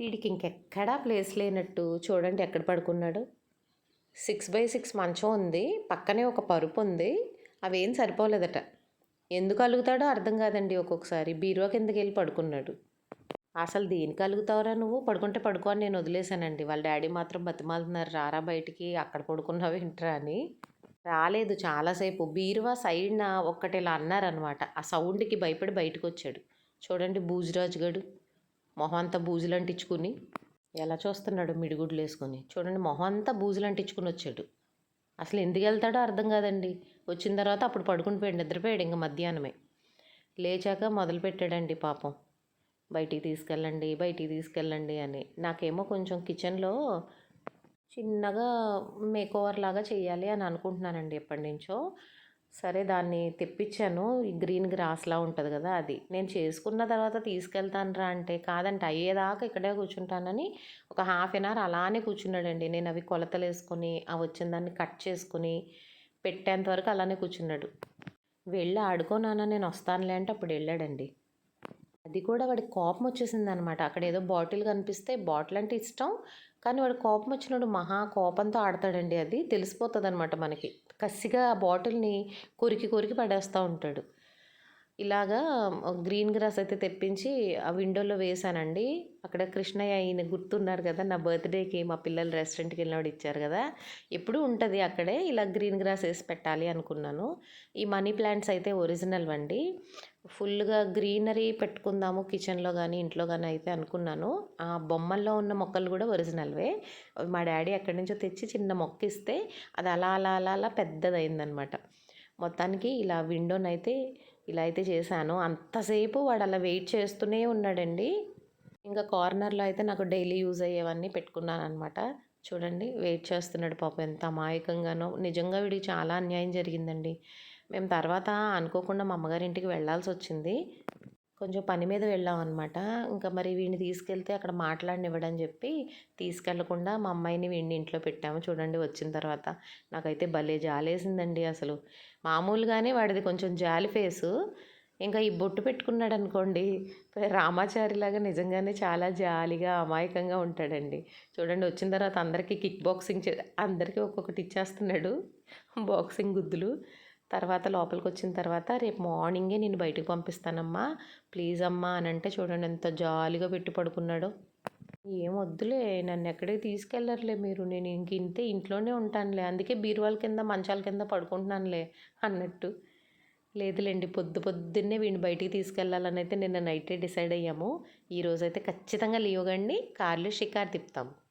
వీడికి ఇంకెక్కడా ప్లేస్ లేనట్టు చూడండి ఎక్కడ పడుకున్నాడు. సిక్స్ బై సిక్స్ మంచం ఉంది పక్కనే ఒక పరుపు ఉంది అవేం సరిపోలేదట. ఎందుకు అలుగుతాడో అర్థం కాదండి ఒక్కొక్కసారి. బీరువా కిందకి వెళ్ళి పడుకున్నాడు. అసలు దేనికి అలుగుతావురా నువ్వు? పడుకుంటే పడుకో అని నేను వదిలేశానండి. వాళ్ళ డాడీ మాత్రం బతిమాలుతున్నారు. రారా బయటికి? అక్కడ పడుకున్నావు ఏంట్రా అని. రాలేదు చాలాసేపు. బీరువా సైడ్న ఒక్కటి ఇలా అన్నారనమాట ఆ సౌండ్కి భయపడి బయటకు వచ్చాడు చూడండి బూజురాజు గడు మొహం అంతా బూజులు అంటించుకుని ఎలా చూస్తున్నాడు మిడిగుడ్లు వేసుకొని? చూడండి మొహం అంతా బూజులు అంటించుకుని వచ్చాడు. అసలు ఎందుకు వెళ్తాడో అర్థం కాదండి. వచ్చిన తర్వాత అప్పుడు పడుకుని పోయాడు నిద్రపోయాడు ఇంకా మధ్యాహ్నమే. లేచాక మొదలు పెట్టాడండి పాపం. బయటికి తీసుకెళ్ళండి బయటికి తీసుకెళ్ళండి అని. నాకేమో కొంచెం కిచెన్లో చిన్నగా మేకోవర్ లాగా చేయాలి అని అనుకుంటున్నానండి ఎప్పటి నుంచో. సరే దాన్ని తెప్పించాను. ఈ గ్రీన్ గ్రాస్లా ఉంటుంది కదా అది. నేను చేసుకున్న తర్వాత తీసుకెళ్తానరా అంటే కాదంటే. అయ్యేదాకా ఇక్కడే కూర్చుంటానని ఒక హాఫ్ అన్ అవర్ అలానే కూర్చున్నాడండి. నేను అవి కొలతలు వేసుకొని ఆ వచ్చిన దాన్ని కట్ చేసుకుని పెట్టేంత వరకు అలానే కూర్చున్నాడు. వెళ్ళి ఆడుకోనానా నేను వస్తానులే అంటే అప్పుడు వెళ్ళాడండి. అది కూడా వాడికి కోపం వచ్చేసింది అనమాట అక్కడ ఏదో బాటిల్ కనిపిస్తే బాటిల్ అంటే ఇష్టం కానీ వాడు కోపం వచ్చినప్పుడు మహా కోపంతో ఆడతాడండి అది. తెలిసిపోతుంది అనమాట మనకి. కసిగా ఆ బాటిల్ని కొరికి కొరికి పడేస్తూ ఉంటాడు. ఇలాగా గ్రీన్ గ్రాస్ అయితే తెప్పించి ఆ విండోలో వేసానండి అక్కడ కృష్ణయ్య ఈయన గుర్తున్నారు కదా నా బర్త్డేకి మా పిల్లలు రెస్టారెంట్కి వెళ్ళినప్పుడు ఇచ్చారు కదా ఎప్పుడు ఉంటుంది అక్కడే ఇలా గ్రీన్ గ్రాస్ వేసి పెట్టాలి అనుకున్నాను. ఈ మనీ ప్లాంట్స్ అయితే ఒరిజినల్ అండి ఫుల్గా గ్రీనరీ పెట్టుకుందాము కిచెన్లో కానీ ఇంట్లో కానీ అయితే అనుకున్నాను. ఆ బొమ్మల్లో ఉన్న మొక్కలు కూడా ఒరిజినల్వే. మా డాడీ ఎక్కడి నుంచో తెచ్చి చిన్న మొక్క ఇస్తే అది అలా అలా అలా అలా పెద్దదైందనమాట మొత్తానికి ఇలా విండోనైతే ఇలా అయితే చేశాను. అంతసేపు వాడు అలా వెయిట్ చేస్తూనే ఉన్నాడండి. ఇంకా కార్నర్లో అయితే నాకు డైలీ యూజ్ అయ్యేవన్నీ పెట్టుకున్నాను అనమాట చూడండి వెయిట్ చేస్తున్నాడు పాపం ఎంత అమాయకంగానో. నిజంగా వీడికి చాలా అన్యాయం జరిగిందండి. మేము తర్వాత అనుకోకుండా మా అమ్మగారింటికి వెళ్ళాల్సి వచ్చింది కొంచెం పని మీద వెళ్ళాం అనమాట ఇంకా మరి వీడిని తీసుకెళ్తే అక్కడ మాట్లాడనివ్వడని చెప్పి తీసుకెళ్ళకుండా మా అమ్మాయిని వీడిని ఇంట్లో పెట్టాము. చూడండి వచ్చిన తర్వాత నాకైతే భలే జాలేసిందండి అసలు. మామూలుగానే వాడిది కొంచెం జాలి ఫేసు. ఇంకా ఈ బొట్టు పెట్టుకున్నాడు అనుకోండి రామాచారిలాగా నిజంగానే చాలా జాలిగా అమాయకంగా ఉంటాడండి. చూడండి వచ్చిన తర్వాత అందరికీ కిక్ బాక్సింగ్ చే అందరికీ ఒక్కొక్కటి ఇచ్చేస్తున్నాడు. బాక్సింగ్ గుద్దులు. తర్వాత లోపలికి వచ్చిన తర్వాత రేపు మార్నింగే నేను బయటకు పంపిస్తానమ్మా. ప్లీజ్ అమ్మా అని అంటే చూడండి ఎంత జాలీగా పెట్టి పడుకున్నాడో. ఏం వద్దులే నన్ను ఎక్కడికి తీసుకెళ్ళర్లే మీరు. నేను ఇంక ఇంతే ఇంట్లోనే ఉంటానులే. అందుకే బీరువాల కింద మంచాల కింద పడుకుంటున్నానులే అన్నట్టు. లేదులేండి పొద్దు పొద్దున్నే వీడిని బయటికి తీసుకెళ్ళాలని అయితే నిన్న నైటే డిసైడ్ అయ్యాము. ఈరోజైతే ఖచ్చితంగా లీవ్ కండి కార్లు షికార్ తిప్పుతాము.